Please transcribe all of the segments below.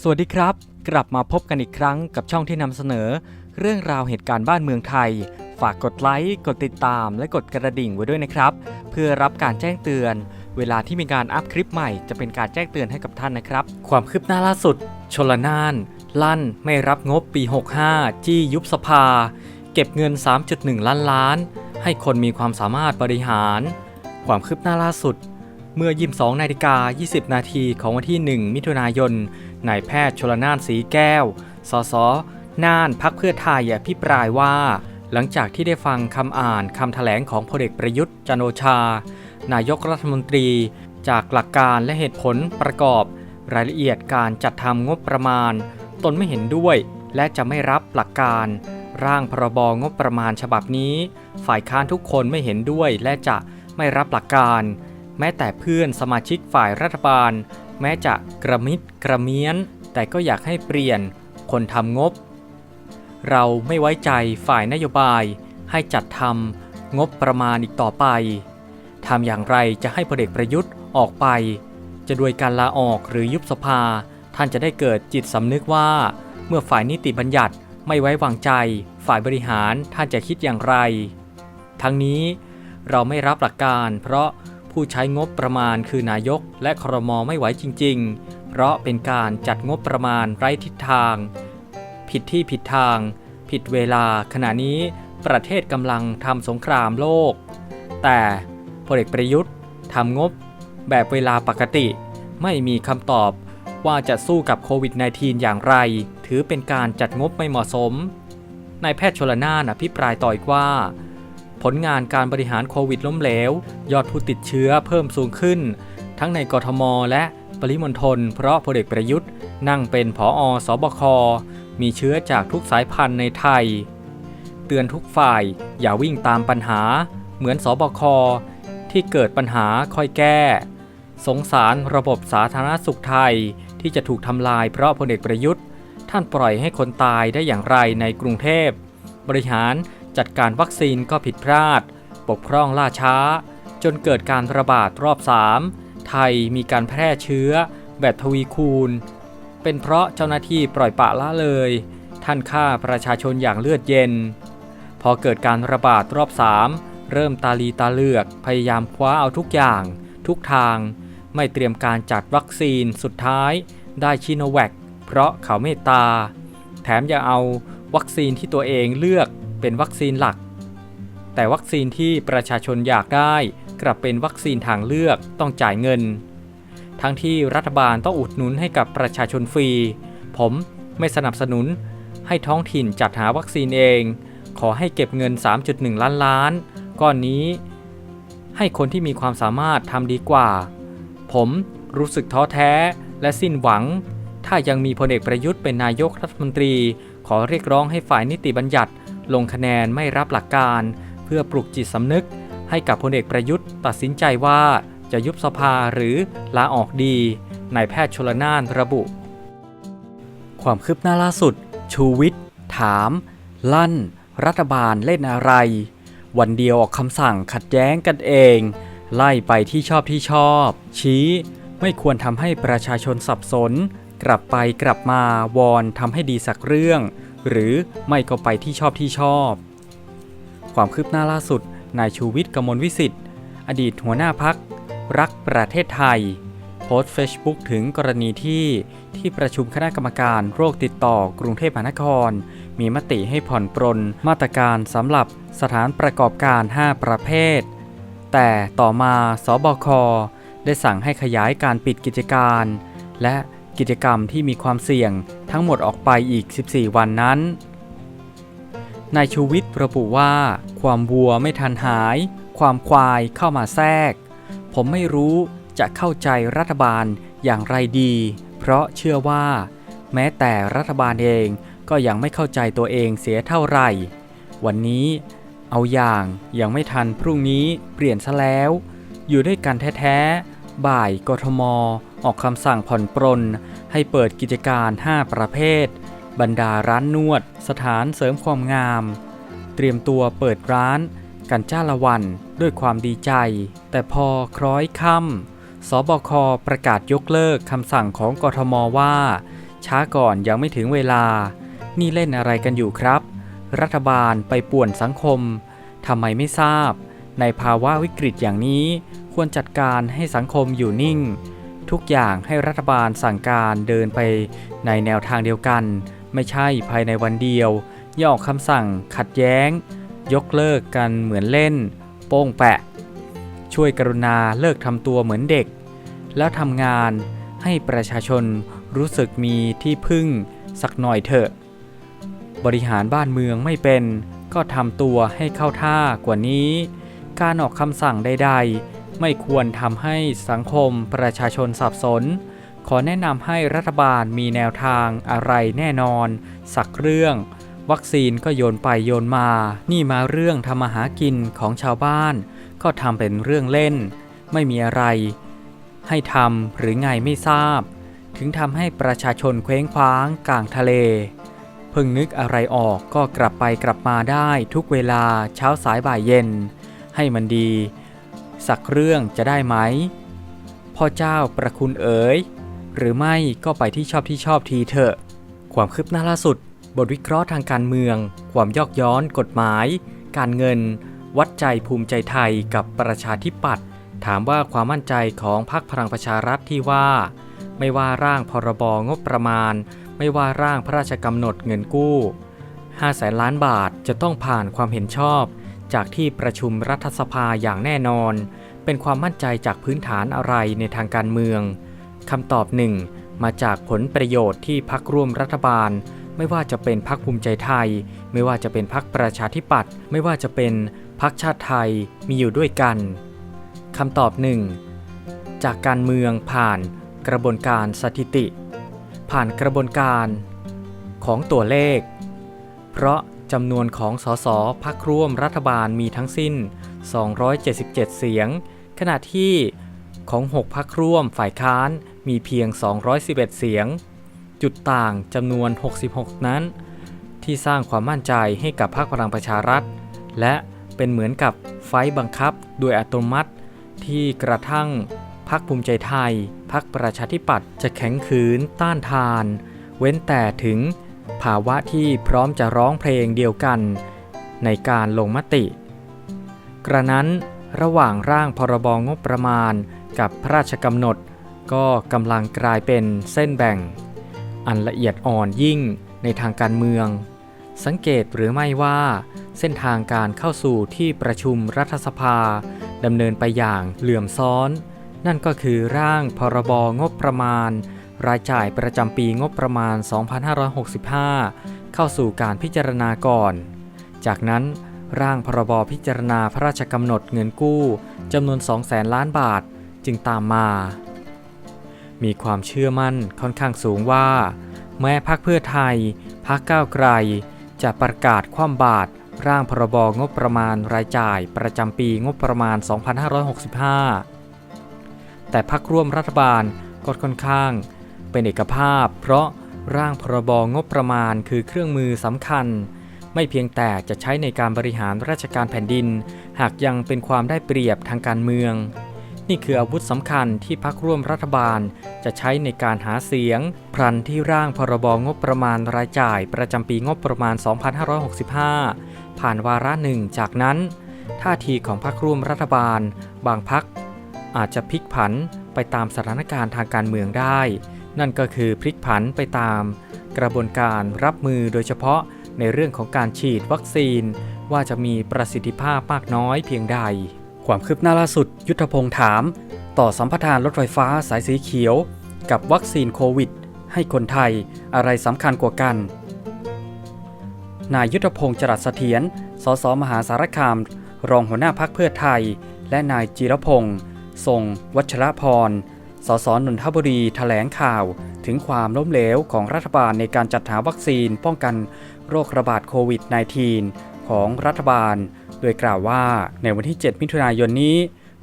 สวัสดีครับ กลับมาพบกันอีกครั้งกับช่องที่นำเสนอ เรื่องราวเหตุการณ์บ้านเมืองไทย ฝากกดไลค์กดติดตาม และกดกระดิ่งไว้ด้วยนะครับ เพื่อรับการแจ้งเตือน เวลาที่มีการอัพคลิปใหม่จะเป็นการแจ้งเตือนให้กับท่านนะครับ ความคืบหน้าล่าสุด ชลนาน ลั่นไม่รับงบปี 65 จี้ยุบสภา เก็บเงิน 3.1 ล้านล้าน ให้คนมีความสามารถบริหาร ความคืบหน้าล่าสุด เมื่อ 22นาฬิกา20 นาทีของวันที่ 1 มิถุนายน นายแพทย์ชลนานสีแก้ว สส น่านพักเพื่อไทยอภิปรายว่า หลังจากที่ได้ฟังคำอ่านคำแถลงของพลเอกประยุทธ์จันโอชา นายกรัฐมนตรี จากหลักการและเหตุผลประกอบ รายละเอียดการจัดทำงบประมาณ ตนไม่เห็นด้วย และจะไม่รับหลักการ ร่างพรบงบประมาณฉบับนี้ ฝ่ายค้านทุกคนไม่เห็นด้วยและจะไม่รับหลักการ แม้แต่เพื่อนสมาชิกฝ่ายรัฐบาล แม้จะกระมิดกระเมี้ยน แต่ก็อยากให้เปลี่ยนคนทำงบ เราไม่ไว้ใจฝ่ายนโยบายให้จัดทำงบประมาณอีกต่อไปทำอย่างไรจะให้พลเอกประยุทธ์ออกไป จะด้วยการลาออกหรือยุบสภา ท่านจะได้เกิดจิตสำนึกว่า เมื่อฝ่ายนิติบัญญัติไม่ไว้วางใจ ฝ่ายบริหารท่านจะคิดอย่างไร ทั้งนี้เราไม่รับหลักการเพราะ ผู้ใช้งบประมาณคือนายกและครมไม่ไหวจริง ๆ เพราะเป็นการจัดงบประมาณไร้ทิศทาง ผิดที่ผิดทาง ผิดเวลาขณะนี้ประเทศกำลังทำสงครามโลก แต่พลเอกประยุทธ์ทำงบแบบเวลาปกติ ไม่มีคำตอบว่าจะสู้กับโควิด -19 อย่างไร ถือเป็นการจัดงบไม่เหมาะสมนายแพทย์ชลนานอภิปรายต่ออีกว่า ผลงานการบริหารโควิดล้มเหลว ยอดผู้ติดเชื้อเพิ่มสูงขึ้น ทั้งในกทม และปริมณฑลเพราะพลเอกประยุทธ์ นั่งเป็นผออสบค มีเชื้อจากทุกสายพันธุ์ในไทย เตือนทุกฝ่ายอย่าวิ่งตามปัญหา เหมือนสบค ที่เกิดปัญหาค่อยแก้ สงสารระบบสาธารณสุขไทยที่จะถูกทำลายเพราะพลเอกประยุทธ์ ท่านปล่อยให้คนตายได้อย่างไรในกรุงเทพ บริหาร จัดการวัคซีนก็ผิดพลาด ปกพร่องล่าช้า จนเกิดการระบาดรอบ 3 ไทยมีการแพร่เชื้อ แบบทวีคูณ เป็นเพราะเจ้าหน้าที่ปล่อยปะละเลย ท่านฆ่าประชาชนอย่างเลือดเย็น พอเกิดการระบาดรอบ 3 เริ่มตาลีตาเลือกพยายามคว้าเอาทุกอย่าง ทุกทาง ไม่เตรียมการจัดวัคซีนสุดท้าย ได้ชิโนแวคเพราะเขาเมตตา แถมยังเอาวัคซีนที่ตัวเองเลือก เป็นวัคซีนหลัก แต่วัคซีนที่ประชาชนอยากได้กลับเป็นวัคซีนทางเลือกต้องจ่ายเงิน ทั้งที่รัฐบาลต้องอุดหนุนให้กับประชาชนฟรี ผมไม่สนับสนุนให้ท้องถิ่นจัดหาวัคซีนเอง ขอให้เก็บเงิน 3.1 ล้านล้าน ก้อนนี้ ให้คนที่มีความสามารถทำดีกว่า ผมรู้สึกท้อแท้และสิ้นหวัง ถ้ายังมีพลเอกประยุทธ์เป็นนายกรัฐมนตรี ขอเรียกร้องให้ฝ่ายนิติบัญญัติ ลงคะแนนไม่รับหลักการ เพื่อปลุกจิตสำนึก ให้กับพลเอกประยุทธ์ ตัดสินใจว่าจะยุบสภาหรือลาออกดีนายแพทย์ชลนานระบุ ความคืบหน้าล่าสุด ชูวิทย์ ถาม ลั่น รัฐบาลเล่นอะไร วันเดียวออกคำสั่งขัดแย้งกันเอง ไล่ไปที่ชอบที่ชอบ ชี้ไม่ควรทำให้ประชาชนสับสน กลับไปกลับมาวอนทำให้ดีสักเรื่อง หรือไม่ก็ไปที่ชอบที่ชอบ ความคืบหน้าล่าสุด นายชูวิทย์กมลวิสิทธิ์ อดีตหัวหน้าพัก รักประเทศไทย โพสต์เฟซบุ๊กถึงกรณีที่ที่ประชุมคณะกรรมการโรคติดต่อกรุงเทพมหานคร มีมติให้ผ่อนปรนมาตรการสำหรับสถานประกอบการ 5 ประเภท แต่ต่อมาสบคได้สั่งให้ขยายการปิดกิจการ และกิจกรรมที่มีความเสี่ยง ทั้งหมดออกไปอีก 14 วันนั้น นายชูวิทย์ระบุว่า ความวัวไม่ทันหาย ความควายเข้ามาแทรก ผมไม่รู้จะเข้าใจรัฐบาลอย่างไรดี เพราะเชื่อว่า แม้แต่รัฐบาลเองก็ยังไม่เข้าใจตัวเองเสียเท่าไหร่ วันนี้เอาอย่างยังไม่ทันพรุ่งนี้เปลี่ยนซะแล้ว อยู่ด้วยกันแท้ๆ บ่ายกทม ออกคำสั่งผ่อนปรนให้เปิดกิจการ 5 ประเภท บรรดาร้านนวด สถานเสริมความงาม เตรียมตัวเปิดร้านกันจ้าละวันด้วยความดีใจ แต่พอคล้อยค่ำสบคประกาศยกเลิกคำสั่งของกทมว่า ช้าก่อนยังไม่ถึงเวลา นี่เล่นอะไรกันอยู่ครับ รัฐบาลไปป่วนสังคมทำไมไม่ทราบ ในภาวะวิกฤตอย่างนี้ ควรจัดการให้สังคมอยู่นิ่ง ทุกอย่างให้รัฐบาลสั่งการเดินไปในแนวทางเดียวกัน ไม่ใช่ภายในวันเดียว ย่ออกคำสั่งขัดแย้ง ยกเลิกกันเหมือนเล่น โป้งแปะ ช่วยกรุณาเลิกทำตัวเหมือนเด็ก แล้วทำงานให้ประชาชนรู้สึกมีที่พึ่งสักหน่อยเถอะ บริหารบ้านเมืองไม่เป็น ก็ทำตัวให้เข้าท่ากว่านี้ การออกคำสั่งใด ๆ ไม่ควรทำให้สังคมประชาชนสับสน ขอแนะนำให้รัฐบาลมีแนวทางอะไรแน่นอน สักเรื่อง วัคซีนก็โยนไปโยนมา นี่มาเรื่องทำมาหากินของชาวบ้าน ก็ทำเป็นเรื่องเล่น ไม่มีอะไร ให้ทำหรือไงไม่ทราบ ถึงทำให้ประชาชนเคว้งคว้างกลางทะเลเพิ่งนึกอะไรออกก็กลับไปกลับมาได้ทุกเวลาเช้าสายบ่ายเย็น ให้มันดี สักเรื่องจะได้ไหม พ่อเจ้าประคุณเอ๋ย หรือไม่ก็ไปที่ชอบที่ชอบทีเถอะ ความคืบหน้าล่าสุด บทวิเคราะห์ทางการเมือง ความยอกย้อน กฎหมาย การเงิน วัดใจภูมิใจไทยกับประชาธิปัตย์ถามว่าความมั่นใจของพรรคพลังประชารัฐที่ว่า ไม่ว่าร่างพรบงบประมาณ ไม่ว่าร่างพระราชกำหนดเงินกู้5แสนล้านบาทจะต้องผ่านความเห็นชอบ จากที่ประชุมรัฐสภาอย่างแน่นอน เป็นความมั่นใจจากพื้นฐานอะไรในทางการเมืองคำตอบหนึ่งมาจากผลประโยชน์ที่พักร่วมรัฐบาล ไม่ว่าจะเป็นพักภูมิใจไทย ไม่ว่าจะเป็นพักประชาธิปัตย์ไม่ว่าจะเป็นพักชาติไทยมีอยู่ด้วยกันคำตอบหนึ่งจากการเมืองผ่านกระบวนการสถิติ ผ่านกระบวนการของตัวเลข เพราะ จำนวนของสสพักร่วมรัฐบาลมีทั้งสิ้น 277 เสียง ขณะที่ของ 6 พักร่วมฝ่ายค้านมีเพียง 211 เสียง จุดต่างจำนวน 66 นั้น ที่สร้างความมั่นใจให้กับพรรคพลังประชารัฐ และเป็นเหมือนกับไฟบังคับโดยอัตโนมัติ ที่กระทั่งพรรคภูมิใจไทยพรรคประชาธิปัตย์จะแข็งขืนต้านทาน เว้นแต่ถึง ภาวะที่พร้อมจะร้องเพลงเดียวกัน ในการลงมติ กระนั้นระหว่างร่างพรบงบประมาณกับพระราชกำหนด ก็กำลังกลายเป็นเส้นแบ่ง อันละเอียดอ่อนยิ่งในทางการเมือง สังเกตหรือไม่ว่า เส้นทางการเข้าสู่ที่ประชุมรัฐสภาดำเนินไปอย่างเหลื่อมซ้อน นั่นก็คือร่างพรบงบประมาณ รายจ่ายประจำปีงบประมาณ 2565 เข้าสู่การพิจารณาก่อน จากนั้นร่างพรบพิจารณาพระราชกำหนดเงินกู้จำนวน2แสนล้านบาทจึงตามมา มีความเชื่อมั่นค่อนข้างสูงว่า แม้พักเพื่อไทยพักก้าวไกล จะประกาศคว่ำบาตรร่างพรบงบประมาณรายจ่ายประจำปีงบประมาณ 2565 แต่พักร่วมรัฐบาลก็ค่อนข้าง เป็นเอกภาพ เพราะร่างพรบงบประมาณคือเครื่องมือสำคัญ ไม่เพียงแต่จะใช้ในการบริหารราชการแผ่นดิน หากยังเป็นความได้เปรียบทางการเมือง นี่คืออาวุธสำคัญที่พักร่วมรัฐบาล จะใช้ในการหาเสียง พรันที่ร่างพรบงบประมาณรายจ่ายประจำปีงบประมาณ 2565 ผ่านวาระหนึ่งจากนั้น ท่าทีของพรรคร่วมรัฐบาล บางพักอาจจะพลิกผันไปตามสถานการณ์ทางการเมืองได้ นั่นก็คือพลิกผันไปตาม กระบวนการรับมือโดยเฉพาะในเรื่องของการฉีดวัคซีน ว่าจะมีประสิทธิภาพมากน้อยเพียงใด ความคืบหน้าล่าสุด ยุทธพงษ์ถาม ต่อสัมปทานรถไฟฟ้าสายสีเขียว กับวัคซีนโควิด ให้คนไทยอะไรสำคัญกว่ากัน นายยุทธพงษ์จรัสเสถียรสสมหาสารคาม รองหัวหน้าพักเพื่อไทย และนายจิรพงษ์ทรงวัชรพร สสนนทบุรีแถลงข่าว ถึงความล้มเหลวของรัฐบาลในการจัดหาวัคซีนป้องกันโรคระบาดโควิด -19 ของรัฐบาล โดยกล่าวว่าในวันที่ 7 มิถุนายนนี้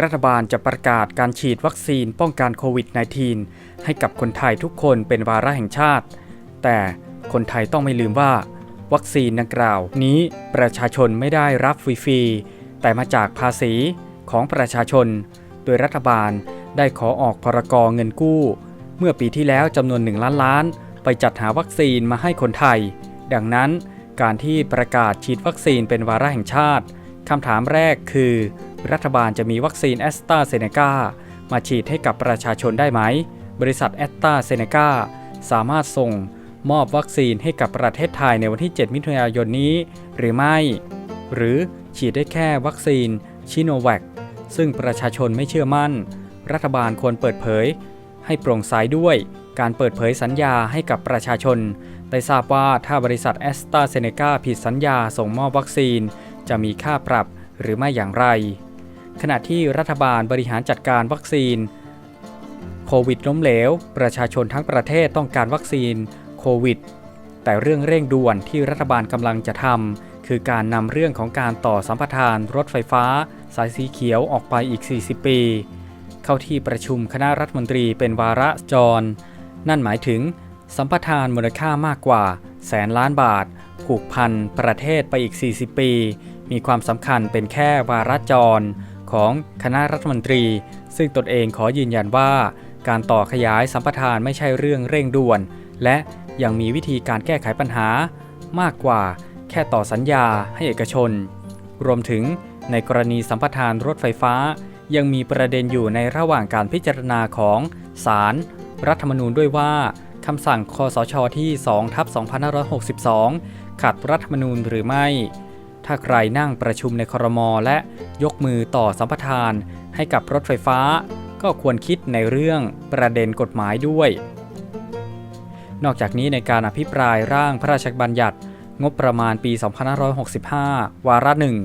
รัฐบาลจะประกาศการฉีดวัคซีนป้องกันโควิด -19 ให้กับคนไทยทุกคนเป็นวาระแห่งชาติ แต่คนไทยต้องไม่ลืมว่า วัคซีนดังกล่าวนี้ประชาชนไม่ได้รับฟรีๆแต่มาจากภาษีของประชาชน โดยรัฐบาล ได้ขอออกพรกรเงินกู้ เมื่อปีที่แล้วจำนวน 1 ล้านล้าน ไปจัดหาวัคซีนมาให้คนไทย ดังนั้นการที่ประกาศฉีดวัคซีนเป็นวาระแห่งชาติคำถามแรกคือ รัฐบาลจะมีวัคซีนแอสตราเซเนกามาฉีดให้กับประชาชนได้ไหม บริษัทแอสตราเซเนกาสามารถส่งมอบวัคซีนให้กับประเทศไทยในวันที่ 7 มิถุนายนนี้ หรือไม่ หรือฉีดได้แค่วัคซีนชิโนแวคซึ่งประชาชนไม่เชื่อมั่น รัฐบาลควรเปิดเผย ให้โปร่งใสด้วย การเปิดเผยสัญญาให้กับประชาชน ได้ทราบว่าถ้าบริษัทแอสตราเซเนกาผิดสัญญาส่งมอบวัคซีน จะมีค่าปรับหรือไม่อย่างไร ขณะที่รัฐบาลบริหารจัดการวัคซีนโควิดล้มเหลว ประชาชนทั้งประเทศต้องการวัคซีนโควิด แต่เรื่องเร่งด่วนที่รัฐบาลกำลังจะทำคือการนำเรื่องของการต่อสัมปทานรถไฟฟ้า สายสีเขียวออกไปอีก 40 ปี เข้าที่ประชุมคณะรัฐมนตรีเป็นวาระจร นั่นหมายถึง สัมปทานมูลค่ามากกว่า แสนล้านบาท ผูกพันประเทศไปอีก 40 ปี มีความสำคัญเป็นแค่วาระจร ของคณะรัฐมนตรี ซึ่งตนเองขอยืนยันว่า การต่อขยายสัมปทานไม่ใช่เรื่องเร่งด่วน และยังมีวิธีการแก้ไขปัญหา มากกว่าแค่ต่อสัญญาให้เอกชน รวมถึงในกรณีสัมปทานรถไฟฟ้า ยังมีประเด็นอยู่ในระหว่างการพิจารณาของศาลรรัฐธรรมนูญด้วยว่าคำสั่งคอสชที่2ทับ2562 ขัดรัฐธรรมนูญหรือไม่ ถ้าใครนั่งประชุมในครมและยกมือต่อสัมปทานให้กับรถไฟฟ้า ก็ควรคิดในเรื่องประเด็นกฎหมายด้วย นอกจากนี้ในการอภิปรายร่างพระราชบัญญัติงบประมาณปี 2565 วาระหนึ่ง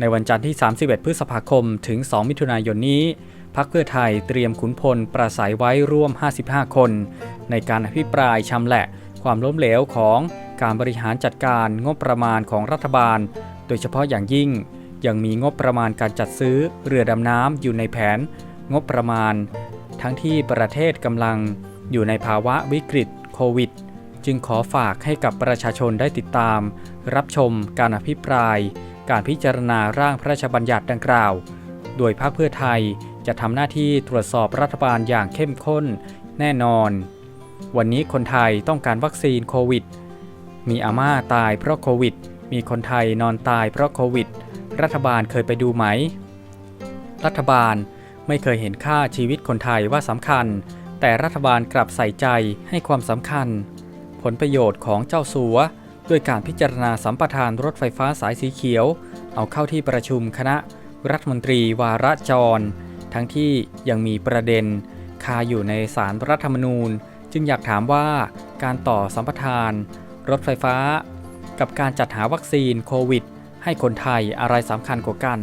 ในวันจันทร์ที่ 31 พฤษภาคม ถึง 2 มิถุนายนนี้ พักเพื่อไทยเตรียมขุนพลประสัยไว้ร่วม 55 คน ในการอภิปรายชำแหละความล้มเหลวของการบริหารจัดการงบประมาณของรัฐบาล โดยเฉพาะอย่างยิ่ง ยังมีงบประมาณการจัดซื้อเรือดำน้ำอยู่ในแผน งบประมาณ ทั้งที่ประเทศกำลังอยู่ในภาวะวิกฤตโควิด จึงขอฝากให้กับประชาชนได้ติดตาม รับชมการอภิปราย การพิจารณาร่างพระราชบัญญัติดังกล่าว โดยพรรคเพื่อไทยจะทำหน้าที่ตรวจสอบรัฐบาลอย่างเข้มข้น แน่นอน วันนี้คนไทยต้องการวัคซีนโควิด มีอาม่าตายเพราะโควิด มีคนไทยนอนตายเพราะโควิด รัฐบาลเคยไปดูไหม รัฐบาลไม่เคยเห็นค่าชีวิตคนไทยว่าสำคัญ แต่รัฐบาลกลับใส่ใจให้ความสำคัญ ผลประโยชน์ของเจ้าสัว ด้วยการพิจารณาสัมปทานรถไฟฟ้าสายสีเขียว เอาเข้าที่ประชุมคณะรัฐมนตรีวาระจร ทั้งที่ยังมีประเด็น คาอยู่ในสารรัฐธรรมนูญ จึงอยากถามว่าการต่อสัมปทาน รถไฟฟ้า กับการจัดหาวัคซีนโควิด ให้คนไทยอะไรสำคัญกว่ากัน